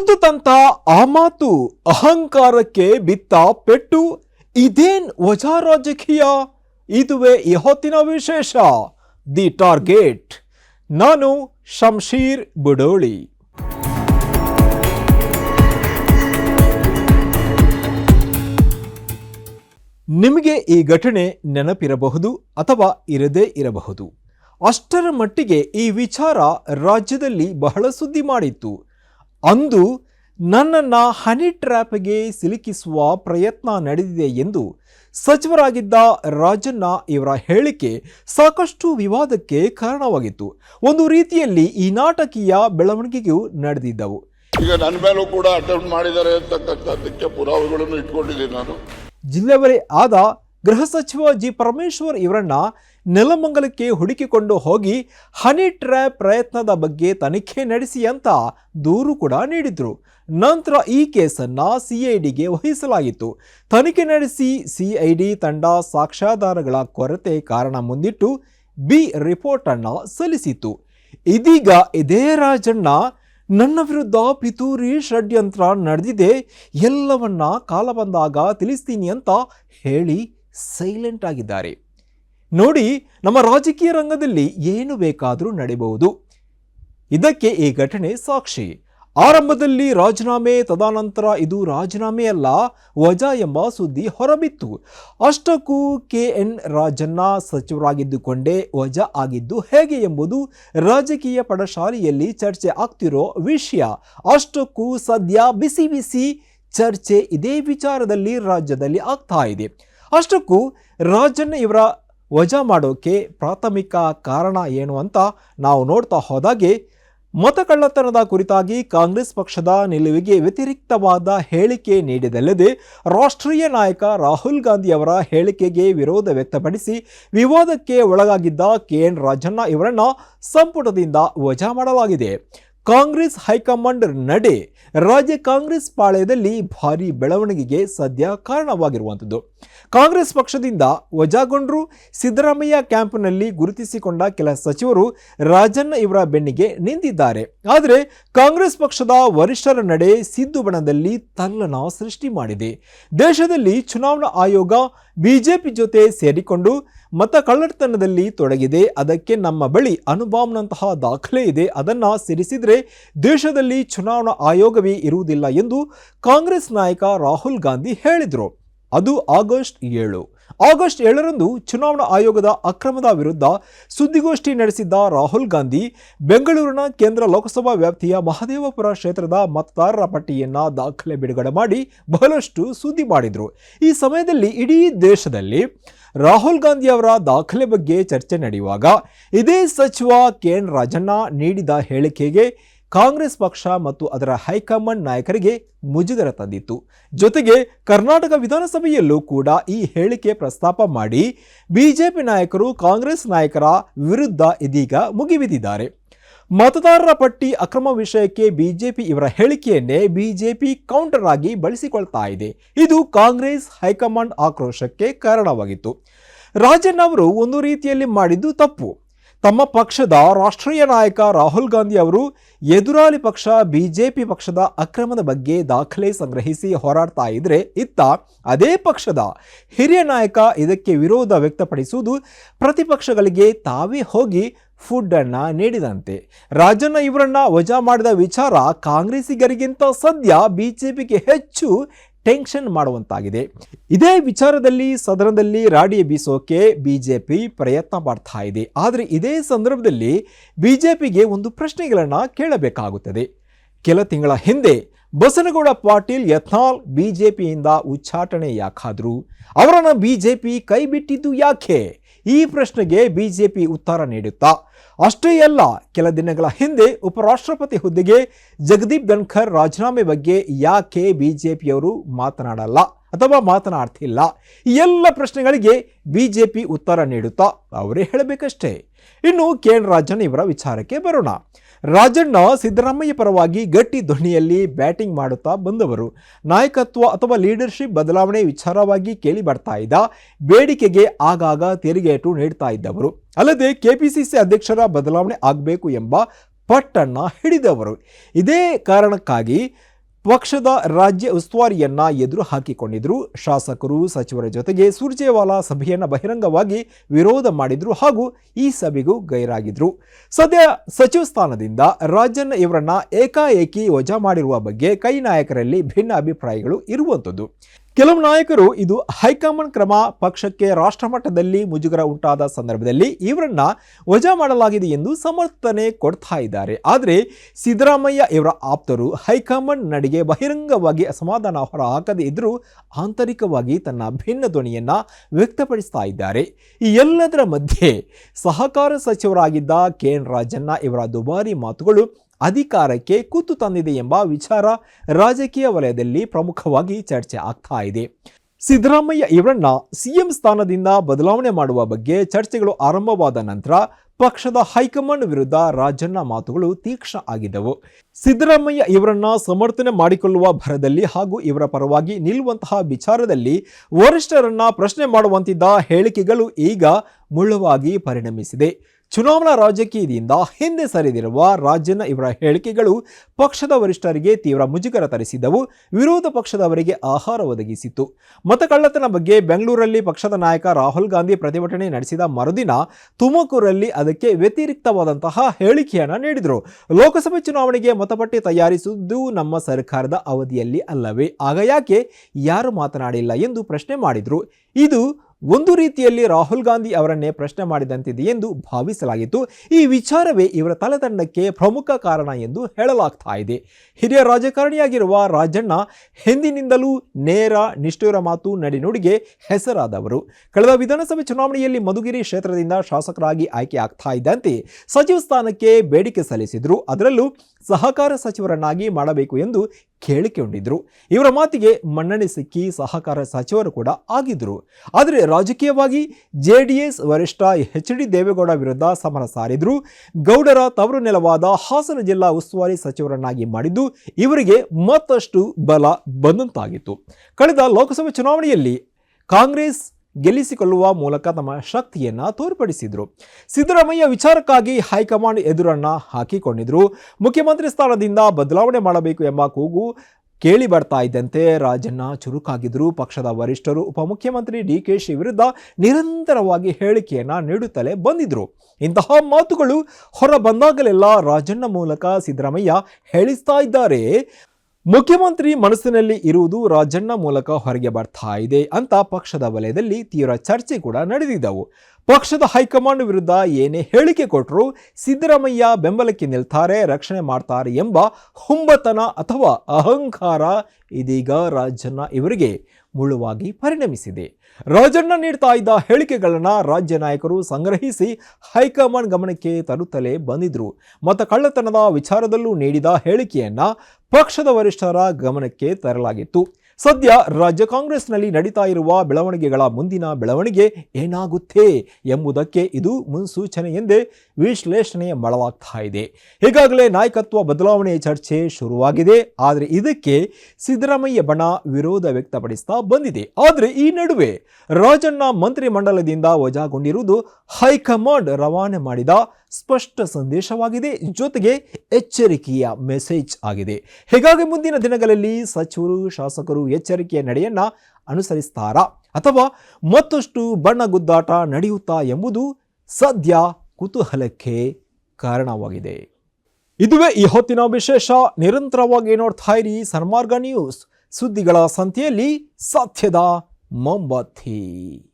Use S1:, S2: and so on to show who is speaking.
S1: ಕುತ್ತಂತ ಆ ಮಾತು ಅಹಂಕಾರಕ್ಕೆ ಬಿತ್ತ ಪೆಟ್ಟು. ಇದೇನ್ ವಜಾ ರಾಜಕೀಯ ಇದುವೇ ಇಹೊತ್ತಿನ ವಿಶೇಷ. The target. ನಾನು ಶಂಶೀರ್ ಬುಡೋಳಿ. ನಿಮಗೆ ಈ ಘಟನೆ ನೆನಪಿರಬಹುದು ಅಥವಾ ಇರದೇ ಇರಬಹುದು. ಅಷ್ಟರ ಮಟ್ಟಿಗೆ ಈ ವಿಚಾರ ರಾಜ್ಯದಲ್ಲಿ ಬಹಳ ಸುದ್ದಿ ಮಾಡಿತ್ತು. ಅಂದು ನನ್ನನ್ನು ಹನಿ ಟ್ರ್ಯಾಪ್ಗೆ ಸಿಲುಕಿಸುವ ಪ್ರಯತ್ನ ನಡೆದಿದೆ ಎಂದು ಸಚಿವರಾಗಿದ್ದ ರಾಜಣ್ಣ ಇವರ ಹೇಳಿಕೆ ಸಾಕಷ್ಟು ವಿವಾದಕ್ಕೆ ಕಾರಣವಾಗಿತ್ತು. ಒಂದು ರೀತಿಯಲ್ಲಿ ಈ ನಾಟಕೀಯ ಬೆಳವಣಿಗೆಗೂ ನಡೆದಿದ್ದವು.
S2: ಈಗ ನನ್ನ ಮೇಲೂ ಕೂಡ ಅಟೆಂಪ್ಟ್ ಮಾಡಿದ್ದಾರೆ ಅಂತಕ್ಕಂಥದ್ದಕ್ಕೆ ಪುರಾವೆಗಳನ್ನು ಇಟ್ಕೊಂಡಿದ್ದೀನಿ ನಾನು.
S1: ಜಿಲ್ಲೆವರೇ ಆದ ಗೃಹ ಸಚಿವ ಜಿ ಪರಮೇಶ್ವರ್ ಇವರನ್ನ ನೆಲಮಂಗಲಕ್ಕೆ ಹುಡುಕಿಕೊಂಡು ಹೋಗಿ ಹನಿ ಟ್ರ್ಯಾಪ್ ಪ್ರಯತ್ನದ ಬಗ್ಗೆ ತನಿಖೆ ನಡೆಸಿ ಅಂತ ದೂರು ಕೂಡ ನೀಡಿದ್ರು. ನಂತರ ಈ ಕೇಸನ್ನ ಸಿಐಡಿಗೆ ವಹಿಸಲಾಗಿತ್ತು ತನಿಖೆ ನಡೆಸಿ ಸಿಐಡಿ ತಂಡ ಸಾಕ್ಷ್ಯಾಧಾರಗಳ ಕೊರತೆ ಕಾರಣ ಮುಂದಿಟ್ಟು ಬಿ ರಿಪೋರ್ಟ್ ಅನ್ನ ಸಲ್ಲಿಸಿತು ಇದೀಗ ಇದೇ ರಾಜಣ್ಣ, ನನ್ನ ವಿರುದ್ಧ ಪಿತೂರಿ ಷಡ್ಯಂತ್ರ ನಡೆದಿದೆ, ಎಲ್ಲವನ್ನ ಕಾಲ ಬಂದಾಗ ತಿಳಿಸ್ತೀನಿ ಅಂತ ಹೇಳಿ ಸೈಲೆಂಟ್ ಆಗಿದ್ದಾರೆ. ನೋಡಿ, ನಮ್ಮ ರಾಜಕೀಯ ರಂಗದಲ್ಲಿ ಏನು ಬೇಕಾದರೂ ನಡೆಯಬಹುದು ಇದಕ್ಕೆ ಈ ಘಟನೆ ಸಾಕ್ಷಿ. ಆರಂಭದಲ್ಲಿ ರಾಜೀನಾಮೆ, ತದನಂತರ ಇದು ರಾಜೀನಾಮೆ ಅಲ್ಲ, ವಜಾ ಎಂಬ ಸುದ್ದಿ ಹೊರಬಿತ್ತು. ಅಷ್ಟಕ್ಕೂ ಕೆ ಎನ್ ರಾಜಣ್ಣ ಸಚಿವರಾಗಿದ್ದುಕೊಂಡೇ ವಜಾ ಆಗಿದ್ದು ಹೇಗೆ ಎಂಬುದು ರಾಜಕೀಯ ಪಡಶಾಲೆಯಲ್ಲಿ ಚರ್ಚೆ ಆಗ್ತಿರೋ ವಿಷಯ. ಅಷ್ಟಕ್ಕೂ ಸದ್ಯ ಬಿಸಿ ಬಿಸಿ ಚರ್ಚೆ ಇದೇ ವಿಚಾರದಲ್ಲಿ ರಾಜ್ಯದಲ್ಲಿ ಆಗ್ತಾ ಇದೆ. ಅಷ್ಟಕ್ಕೂ ರಾಜನ್ ಇವರ ವಜಾ ಮಾಡೋಕೆ ಪ್ರಾಥಮಿಕ ಕಾರಣ ಏನು ಅಂತ ನಾವು ನೋಡ್ತಾ ಹೋದಾಗೆ ಮತಕಳ್ಳತನದ ಕುರಿತಾಗಿ ಕಾಂಗ್ರೆಸ್ ಪಕ್ಷದ ನಿಲುವಿಗೆ ವ್ಯತಿರಿಕ್ತವಾದ ಹೇಳಿಕೆ ನೀಡಿದಲ್ಲದೆ ರಾಷ್ಟ್ರೀಯ ನಾಯಕ ರಾಹುಲ್ ಗಾಂಧಿ ಅವರ ಹೇಳಿಕೆಗೆ ವಿರೋಧ ವ್ಯಕ್ತಪಡಿಸಿ ವಿವಾದಕ್ಕೆ ಒಳಗಾಗಿದ್ದ ಕೆ ಎನ್ ರಾಜಣ್ಣ ಇವರನ್ನು ಸಂಪುಟದಿಂದ ವಜಾ ಮಾಡಲಾಗಿದೆ. ಕಾಂಗ್ರೆಸ್ ಹೈಕಮಾಂಡ್ ನಡೆ, ರಾಜ್ಯ ಕಾಂಗ್ರೆಸ್ ಪಾಳ್ಯದಲ್ಲಿ ಭಾರಿ ಬೆಳವಣಿಗೆಗೆ ಸದ್ಯ ಕಾರಣವಾಗಿರುವಂಥದ್ದು. ಕಾಂಗ್ರೆಸ್ ಪಕ್ಷದಿಂದ ವಜಾಗೊಂಡ್ರು ಸಿದ್ದರಾಮಯ್ಯ ಕ್ಯಾಂಪ್ನಲ್ಲಿ ಗುರುತಿಸಿಕೊಂಡ ಕೆಲ ಸಚಿವರು ರಾಜಣ್ಣ ಇವರ ಬೆನ್ನಿಗೆ ನಿಂತಿದ್ದಾರೆ. ಆದರೆ ಕಾಂಗ್ರೆಸ್ ಪಕ್ಷದ ವರಿಷ್ಠರ ನಡೆ ಸಿದ್ದು ಬಣದಲ್ಲಿ ತಲ್ಲಣ ಸೃಷ್ಟಿ ಮಾಡಿದೆ. ದೇಶದಲ್ಲಿ ಚುನಾವಣಾ ಆಯೋಗ, ಬಿಜೆಪಿ ಜೊತೆ ಸೇರಿಕೊಂಡು ಮತ ಕಳ್ಳತನದಲ್ಲಿ ತೊಡಗಿದೆ. ಅದಕ್ಕೆ ನಮ್ಮ ಬಳಿ ಅನುಬಾಮ್ನಂತಹ ದಾಖಲೆ ಇದೆ. ಅದನ್ನು ಸೇರಿಸಿದರೆ ದೇಶದಲ್ಲಿ ಚುನಾವಣಾ ಆಯೋಗವೇ ಇರುವುದಿಲ್ಲ ಎಂದು ಕಾಂಗ್ರೆಸ್ ನಾಯಕ ರಾಹುಲ್ ಗಾಂಧಿ ಹೇಳಿದರು. ಅದು ಆಗಸ್ಟ್ ಏಳು. ಆಗಸ್ಟ್ ಏಳರಂದು ಚುನಾವಣಾ ಆಯೋಗದ ಅಕ್ರಮದ ವಿರುದ್ಧ ಸುದ್ದಿಗೋಷ್ಠಿ ನಡೆಸಿದ್ದ ರಾಹುಲ್ ಗಾಂಧಿ, ಬೆಂಗಳೂರಿನ ಕೇಂದ್ರ ಲೋಕಸಭಾ ವ್ಯಾಪ್ತಿಯ ಮಹದೇವಪುರ ಕ್ಷೇತ್ರದ ಮತದಾರರ ಪಟ್ಟಿಯನ್ನ ದಾಖಲೆ ಬಿಡುಗಡೆ ಮಾಡಿ ಬಹಳಷ್ಟು ಸುದ್ದಿ ಮಾಡಿದರು. ಈ ಸಮಯದಲ್ಲಿ ಇಡೀ ದೇಶದಲ್ಲಿ ರಾಹುಲ್ ಗಾಂಧಿ ಅವರ ದಾಖಲೆ ಬಗ್ಗೆ ಚರ್ಚೆ ನಡೆಯುವಾಗ ಇದೇ ಸಚಿವ ಕೆ ಎನ್ ರಾಜಣ್ಣ ನೀಡಿದ ಹೇಳಿಕೆಗೆ ಕಾಂಗ್ರೆಸ್ ಪಕ್ಷ ಮತ್ತು ಅದರ ಹೈಕಮಾಂಡ್ ನಾಯಕರಿಗೆ ಮುಜುಗರ ತಂದಿತ್ತು. ಜೊತೆಗೆ ಕರ್ನಾಟಕ ವಿಧಾನಸಭೆಯಲ್ಲೂ ಕೂಡ ಈ ಹೇಳಿಕೆ ಪ್ರಸ್ತಾಪ ಮಾಡಿ ಬಿಜೆಪಿ ನಾಯಕರು ಕಾಂಗ್ರೆಸ್ ನಾಯಕರ ವಿರುದ್ಧ ಇದೀಗ ಮುಗಿಬಿದ್ದಿದ್ದಾರೆ. ಮತದಾರರ ಪಟ್ಟಿ ಅಕ್ರಮ ವಿಷಯಕ್ಕೆ ಬಿಜೆಪಿ ಇವರ ಹೇಳಿಕೆಯನ್ನೇ ಬಿಜೆಪಿ ಕೌಂಟರ್ ಆಗಿ ಬಳಸಿಕೊಳ್ತಾ ಇದೆ. ಇದು ಕಾಂಗ್ರೆಸ್ ಹೈಕಮಾಂಡ್ ಆಕ್ರೋಶಕ್ಕೆ ಕಾರಣವಾಗಿತ್ತು. ರಾಜನ್ ಅವರು ಒಂದು ರೀತಿಯಲ್ಲಿ ಮಾಡಿದ್ದು ತಪ್ಪು. ತಮ್ಮ ಪಕ್ಷದ ರಾಷ್ಟ್ರೀಯ ನಾಯಕ ರಾಹುಲ್ ಗಾಂಧಿ ಅವರು ಎದುರಾಳಿ ಪಕ್ಷ ಬಿಜೆಪಿ ಪಕ್ಷದ ಅಕ್ರಮದ ಬಗ್ಗೆ ದಾಖಲೆ ಸಂಗ್ರಹಿಸಿ ಹೋರಾಡ್ತಾ ಇದ್ರೆ ಇತ್ತ ಅದೇ ಪಕ್ಷದ ಹಿರಿಯ ನಾಯಕ ಇದಕ್ಕೆ ವಿರೋಧ ವ್ಯಕ್ತಪಡಿಸುವುದು ಪ್ರತಿಪಕ್ಷಗಳಿಗೆ ತಾವೇ ಹೋಗಿ ಫುಡ್ ಅನ್ನ ನೀಡಿದಂತೆ. ರಾಜಣ್ಣ ಇವರನ್ನ ವಜಾ ಮಾಡಿದ ವಿಚಾರ ಕಾಂಗ್ರೆಸ್ಸಿಗರಿಗಿಂತ ಸದ್ಯ ಬಿಜೆಪಿಗೆ ಹೆಚ್ಚು ಟೆನ್ಷನ್ ಮಾಡುವಂತಾಗಿದೆ. ಇದೇ ವಿಚಾರದಲ್ಲಿ ಸದನದಲ್ಲಿ ರಾಡಿ ಬೀಸೋಕೆ ಬಿಜೆಪಿ ಪ್ರಯತ್ನ ಮಾಡ್ತಾ ಇದೆ. ಆದರೆ ಇದೇ ಸಂದರ್ಭದಲ್ಲಿ ಬಿಜೆಪಿಗೆ ಒಂದು ಪ್ರಶ್ನೆಗಳನ್ನು ಕೇಳಬೇಕಾಗುತ್ತದೆ. ಕೆಲ ತಿಂಗಳ ಹಿಂದೆ ಬಸನಗೌಡ ಪಾಟೀಲ್ ಯತ್ನಾಲ್ ಬಿಜೆಪಿಯಿಂದ ಉಚ್ಚಾಟನೆ ಯಾಕಾದರೂ? ಅವರನ್ನು ಬಿಜೆಪಿ ಕೈಬಿಟ್ಟಿದ್ದು ಯಾಕೆ? ಈ ಪ್ರಶ್ನೆಗೆ ಬಿಜೆಪಿ ಉತ್ತರ ನೀಡುತ್ತಾ? ಅಷ್ಟೇ ಅಲ್ಲ, ಕೆಲ ದಿನಗಳ ಹಿಂದೆ ಉಪರಾಷ್ಟ್ರಪತಿ ಹುದ್ದೆಗೆ ಜಗದೀಪ್ ಧನ್ಖರ್ ರಾಜೀನಾಮೆ ಬಗ್ಗೆ ಯಾಕೆ ಬಿಜೆಪಿಯವರು ಮಾತನಾಡಲ್ಲ ಅಥವಾ ಮಾತನಾಡ್ತಿಲ್ಲ? ಈ ಎಲ್ಲ ಪ್ರಶ್ನೆಗಳಿಗೆ ಬಿಜೆಪಿ ಉತ್ತರ ನೀಡುತ್ತಾ? ಅವರೇ ಹೇಳಬೇಕಷ್ಟೇ. ಇನ್ನು ಕೆ ಎನ್ ರಾಜನ್ ಇವರ ವಿಚಾರಕ್ಕೆ ಬರೋಣ. ರಾಜಣ್ಣ ಸಿದ್ದರಾಮಯ್ಯ ಪರವಾಗಿ ಗಟ್ಟಿ ಧ್ವನಿಯಲ್ಲಿ ಬ್ಯಾಟಿಂಗ್ ಮಾಡುತ್ತಾ ಬಂದವರು. ನಾಯಕತ್ವ ಅಥವಾ ಲೀಡರ್ಶಿಪ್ ಬದಲಾವಣೆ ವಿಚಾರವಾಗಿ ಕೇಳಿ ಬರ್ತಾ ಇದ್ದ, ಬೇಡಿಕೆಗೆ ಆಗಾಗ ತೆರಿಗೇಟು ನೀಡ್ತಾ ಇದ್ದವರು. ಅಲ್ಲದೆ ಕೆಪಿಸಿಸಿ ಅಧ್ಯಕ್ಷರ ಬದಲಾವಣೆ ಆಗಬೇಕು ಎಂಬ ಪಟ್ಟಣ್ಣ ಹಿಡಿದವರು. ಇದೇ ಕಾರಣಕ್ಕಾಗಿ ಪಕ್ಷದ ರಾಜ್ಯ ಉಸ್ತುವಾರಿಯನ್ನ ಎದುರು ಹಾಕಿಕೊಂಡಿದ್ರು. ಶಾಸಕರು, ಸಚಿವರ ಜೊತೆಗೆ ಸುರ್ಜೇವಾಲಾ ಸಭೆಯನ್ನು ಬಹಿರಂಗವಾಗಿ ವಿರೋಧ ಮಾಡಿದ್ರು ಹಾಗೂ ಈ ಸಭೆಗೂ ಗೈರಾಗಿದ್ರು. ಸದ್ಯ ಸಚಿವ ಸ್ಥಾನದಿಂದ ರಾಜನ್ ಇವರನ್ನ ಏಕಾಏಕಿ ವಜಾ ಮಾಡಿರುವ ಬಗ್ಗೆ ಕೈ ನಾಯಕರಲ್ಲಿ ಭಿನ್ನ ಅಭಿಪ್ರಾಯಗಳು ಇರುವಂಥದ್ದು. ಕೆಲವು ನಾಯಕರು ಇದು ಹೈಕಮಾಂಡ್ ಕ್ರಮ ಪಕ್ಷಕ್ಕೆ ರಾಷ್ಟ್ರಮಟ್ಟದಲ್ಲಿ ಮುಜುಗರ ಉಂಟಾದ ಸಂದರ್ಭದಲ್ಲಿ ಇವರನ್ನ ವಜಾ ಮಾಡಲಾಗಿದೆ ಎಂದು ಸಮರ್ಥನೆ ಕೊಡ್ತಾ ಇದ್ದಾರೆ. ಆದರೆ ಸಿದ್ದರಾಮಯ್ಯ ಇವರ ಆಪ್ತರು ಹೈಕಮಾಂಡ್ ನಡಿಗೆ ಬಹಿರಂಗವಾಗಿ ಅಸಮಾಧಾನ ಹೊರ ಹಾಕದೇ ಇದ್ದರೂ ಆಂತರಿಕವಾಗಿ ತನ್ನ ಭಿನ್ನ ಧ್ವನಿಯನ್ನು ವ್ಯಕ್ತಪಡಿಸ್ತಾ ಇದ್ದಾರೆ. ಈ ಎಲ್ಲದರ ಮಧ್ಯೆ ಸಹಕಾರ ಸಚಿವರಾಗಿದ್ದ ಕೆ ಎನ್ ರಾಜಣ್ಣ ಇವರ ದುಬಾರಿ ಮಾತುಗಳು ಅಧಿಕಾರಕ್ಕೆ ಕೂತು ತಂದಿದೆ ಎಂಬ ವಿಚಾರ ರಾಜಕೀಯ ವಲಯದಲ್ಲಿ ಪ್ರಮುಖವಾಗಿ ಚರ್ಚೆ ಆಗ್ತಾ ಇದೆ. ಸಿದ್ದರಾಮಯ್ಯ ಇವರನ್ನ ಸಿಎಂ ಸ್ಥಾನದಿಂದ ಬದಲಾವಣೆ ಮಾಡುವ ಬಗ್ಗೆ ಚರ್ಚೆಗಳು ಆರಂಭವಾದ ನಂತರ ಪಕ್ಷದ ಹೈಕಮಾಂಡ್ ವಿರುದ್ಧ ರಾಜಣ್ಣ ಮಾತುಗಳು ತೀಕ್ಷ್ಣ ಆಗಿದ್ದವು. ಸಿದ್ದರಾಮಯ್ಯ ಇವರನ್ನ ಸಮರ್ಥನೆ ಮಾಡಿಕೊಳ್ಳುವ ಭರದಲ್ಲಿ ಹಾಗೂ ಇವರ ಪರವಾಗಿ ನಿಲ್ಲುವಂತಹ ವಿಚಾರದಲ್ಲಿ ವರಿಷ್ಠರನ್ನ ಪ್ರಶ್ನೆ ಮಾಡುವಂತಿದ್ದ ಹೇಳಿಕೆಗಳು ಈಗ ಮುಳ್ಳುವಾಗಿ ಪರಿಣಮಿಸಿದೆ. ಚುನಾವಣಾ ರಾಜಕೀಯದಿಂದ ಹಿಂದೆ ಸರಿದಿರುವ ರಾಜ್ಯನ ಇವರ ಹೇಳಿಕೆಗಳು ಪಕ್ಷದ ವರಿಷ್ಠರಿಗೆ ತೀವ್ರ ಮುಜುಗರ ತರಿಸಿದ್ದವು ವಿರೋಧ ಪಕ್ಷದವರಿಗೆ ಆಹಾರ ಒದಗಿಸಿತ್ತು ಮತಕಳ್ಳತನ ಬಗ್ಗೆ ಬೆಂಗಳೂರಲ್ಲಿ ಪಕ್ಷದ ನಾಯಕ ರಾಹುಲ್ ಗಾಂಧಿ ಪ್ರತಿಭಟನೆ ನಡೆಸಿದ ಮರುದಿನ ತುಮಕೂರಲ್ಲಿ ಅದಕ್ಕೆ ವ್ಯತಿರಿಕ್ತವಾದಂತಹ ಹೇಳಿಕೆಯನ್ನು ನೀಡಿದರು. ಲೋಕಸಭೆ ಚುನಾವಣೆಗೆ ಮತಪಟ್ಟಿ ತಯಾರಿಸುವುದು ನಮ್ಮ ಸರ್ಕಾರದ ಅವಧಿಯಲ್ಲಿ ಅಲ್ಲವೇ. ಆಗ ಯಾಕೆ ಯಾರು ಮಾತನಾಡಿಲ್ಲ ಎಂದು ಪ್ರಶ್ನೆ ಮಾಡಿದರು. ಇದು ಒಂದು ರೀತಿಯಲ್ಲಿ ರಾಹುಲ್ ಗಾಂಧಿ ಅವರನ್ನೇ ಪ್ರಶ್ನೆ ಮಾಡಿದಂತಿದೆ ಎಂದು ಭಾವಿಸಲಾಗಿತ್ತು. ಈ ವಿಚಾರವೇ ಇವರ ತಲೆತಂಡಕ್ಕೆ ಪ್ರಮುಖ ಕಾರಣ ಎಂದು ಹೇಳಲಾಗ್ತಾ ಇದೆ. ಹಿರಿಯ ರಾಜಕಾರಣಿಯಾಗಿರುವ ರಾಜಣ್ಣ ಹಿಂದಿನಿಂದಲೂ ನೇರ, ನಿಷ್ಠುರ ಮಾತು ನಡಿನುಡಿಗೆ ಹೆಸರಾದವರು. ಕಳೆದ ವಿಧಾನಸಭೆ ಚುನಾವಣೆಯಲ್ಲಿ ಮಧುಗಿರಿ ಕ್ಷೇತ್ರದಿಂದ ಶಾಸಕರಾಗಿ ಆಯ್ಕೆ ಆಗ್ತಾ ಇದ್ದಂತೆ ಸಚಿವ ಸ್ಥಾನಕ್ಕೆ ಬೇಡಿಕೆ ಸಲ್ಲಿಸಿದ್ರು. ಅದರಲ್ಲೂ ಸಹಕಾರ ಸಚಿವರನ್ನಾಗಿ ಮಾಡಬೇಕು ಎಂದು ಕೇಳಿಕೊಂಡಿದ್ರು. ಇವರ ಮಾತಿಗೆ ಮನ್ನಣೆ ಸಿಕ್ಕಿ ಸಹಕಾರ ಸಚಿವರು ಕೂಡ ಆಗಿದ್ರು. ಆದರೆ ರಾಜಕೀಯವಾಗಿ ಜೆ ಡಿ ಎಸ್ ವರಿಷ್ಠ ಎಚ್ ಡಿ ದೇವೇಗೌಡ ವಿರುದ್ಧ ಸಮರ ಸಾರಿದ್ರು. ಗೌಡರ ತವರು ನೆಲವಾದ ಹಾಸನ ಜಿಲ್ಲಾ ಉಸ್ತುವಾರಿ ಸಚಿವರನ್ನಾಗಿ ಮಾಡಿದ್ದು ಇವರಿಗೆ ಮತ್ತಷ್ಟು ಬಲ ಬಂದಂತಾಗಿತ್ತು. ಕಳೆದ ಲೋಕಸಭೆ ಚುನಾವಣೆಯಲ್ಲಿ ಕಾಂಗ್ರೆಸ್ ಗೆಲ್ಲಿಸಿಕೊಳ್ಳುವ ಮೂಲಕ ತಮ್ಮ ಶಕ್ತಿಯನ್ನ ತೋರ್ಪಡಿಸಿದರು. ಸಿದ್ದರಾಮಯ್ಯ ವಿಚಾರಕ್ಕಾಗಿ ಹೈಕಮಾಂಡ್ ಎದುರನ್ನ ಹಾಕಿಕೊಂಡಿದ್ರು. ಮುಖ್ಯಮಂತ್ರಿ ಸ್ಥಾನದಿಂದ ಬದಲಾವಣೆ ಮಾಡಬೇಕು ಎಂಬ ಕೂಗು ಕೇಳಿ ಬರ್ತಾ ಇದ್ದಂತೆ ರಾಜಣ್ಣ ಚುರುಕಾಗಿದ್ದರು ಪಕ್ಷದ ವರಿಷ್ಠರು, ಉಪಮುಖ್ಯಮಂತ್ರಿ ಡಿ ಕೆ ಶಿ ವಿರುದ್ಧ ನಿರಂತರವಾಗಿ ಹೇಳಿಕೆಯನ್ನ ನೀಡುತ್ತಲೇ ಬಂದಿದ್ರು. ಇಂತಹ ಮಾತುಗಳು ಹೊರ ಬಂದಾಗಲೆಲ್ಲ ರಾಜಣ್ಣ ಮೂಲಕ ಸಿದ್ದರಾಮಯ್ಯ ಹೇಳಿಸ್ತಾ ಇದ್ದಾರೆ. ಮುಖ್ಯಮಂತ್ರಿ ಮನಸ್ಸಿನಲ್ಲಿ ಇರುವುದು ರಾಜಣ್ಣ ಮೂಲಕ ಹೊರಗೆ ಬರ್ತಾ ಇದೆ ಅಂತ ಪಕ್ಷದ ವಲಯದಲ್ಲಿ ತೀವ್ರ ಚರ್ಚೆ ಕೂಡ ನಡೆದಿದ್ದವು. ಪಕ್ಷದ ಹೈಕಮಾಂಡ್ ವಿರುದ್ಧ ಏನೇ ಹೇಳಿಕೆ ಕೊಟ್ಟರು ಸಿದ್ದರಾಮಯ್ಯ ಬೆಂಬಲಕ್ಕೆ ನಿಲ್ತಾರೆ, ರಕ್ಷಣೆ ಮಾಡ್ತಾರೆ ಎಂಬ ಹುಂಬತನ ಅಥವಾ ಅಹಂಕಾರ ಇದೀಗ ರಾಜಣ್ಣ ಇವರಿಗೆ. ಮುಳುವಾಗಿ ಪರಿಣಮಿಸಿದೆ. ರಾಜಣ್ಣ ನೀಡ್ತಾ ಇದ್ದ ಹೇಳಿಕೆಗಳನ್ನು ರಾಜ್ಯ ನಾಯಕರು ಸಂಗ್ರಹಿಸಿ ಹೈಕಮಾಂಡ್ ಗಮನಕ್ಕೆ ತರುತ್ತಲೇ ಬಂದಿದ್ರು. ಮತ ಕಳ್ಳತನದ ವಿಚಾರದಲ್ಲೂ ನೀಡಿದ ಹೇಳಿಕೆಯನ್ನು ಪಕ್ಷದ ವರಿಷ್ಠರ ಗಮನಕ್ಕೆ ತರಲಾಗಿತ್ತು. ಸದ್ಯ ರಾಜ್ಯ ಕಾಂಗ್ರೆಸ್ನಲ್ಲಿ ನಡೀತಾ ಇರುವ ಬೆಳವಣಿಗೆಗಳ ಮುಂದಿನ ಬೆಳವಣಿಗೆ ಏನಾಗುತ್ತೆ ಎಂಬುದಕ್ಕೆ ಇದು ಮುನ್ಸೂಚನೆ ಎಂದೇ ವಿಶ್ಲೇಷಣೆ ಮಾಡಲಾಗ್ತಾ ಇದೆ. ಈಗಾಗಲೇ ನಾಯಕತ್ವ ಬದಲಾವಣೆ ಚರ್ಚೆ ಶುರುವಾಗಿದೆ. ಆದರೆ ಇದಕ್ಕೆ ಸಿದ್ದರಾಮಯ್ಯ ಬಣ ವಿರೋಧ ವ್ಯಕ್ತಪಡಿಸ್ತಾ ಬಂದಿದೆ. ಆದರೆ ಈ ನಡುವೆ ರಾಜಣ್ಣ ಮಂತ್ರಿಮಂಡಲದಿಂದ ವಜಾಗೊಂಡಿರುವುದು ಹೈಕಮಾಂಡ್ ರವಾನೆ ಮಾಡಿದ ಸ್ಪಷ್ಟ ಸಂದೇಶವಾಗಿದೆ. ಜೊತೆಗೆ ಎಚ್ಚರಿಕೆಯ ಮೆಸೇಜ್ ಆಗಿದೆ. ಹೀಗಾಗಿ ಮುಂದಿನ ದಿನಗಳಲ್ಲಿ ಸಚಿವರು, ಶಾಸಕರು ಎಚ್ಚರಿಕೆಯ ನಡೆಯನ್ನ ಅನುಸರಿಸ್ತಾರಾ ಅಥವಾ ಮತ್ತಷ್ಟು ಬಣ್ಣಗುದ್ದಾಟ ನಡೆಯುತ್ತಾ ಎಂಬುದು ಸದ್ಯ ಕುತೂಹಲಕ್ಕೆ ಕಾರಣವಾಗಿದೆ. ಇದುವೇ ಈ ಹೊತ್ತಿನ ವಿಶೇಷ. ನಿರಂತರವಾಗಿ ನೋಡ್ತಾ ಇರಿ ಸನ್ಮಾರ್ಗ ನ್ಯೂಸ್. ಸುದ್ದಿಗಳ ಸಂತೆಯಲ್ಲಿ ಸತ್ಯದ ಮೊಂಬತ್ತಿ.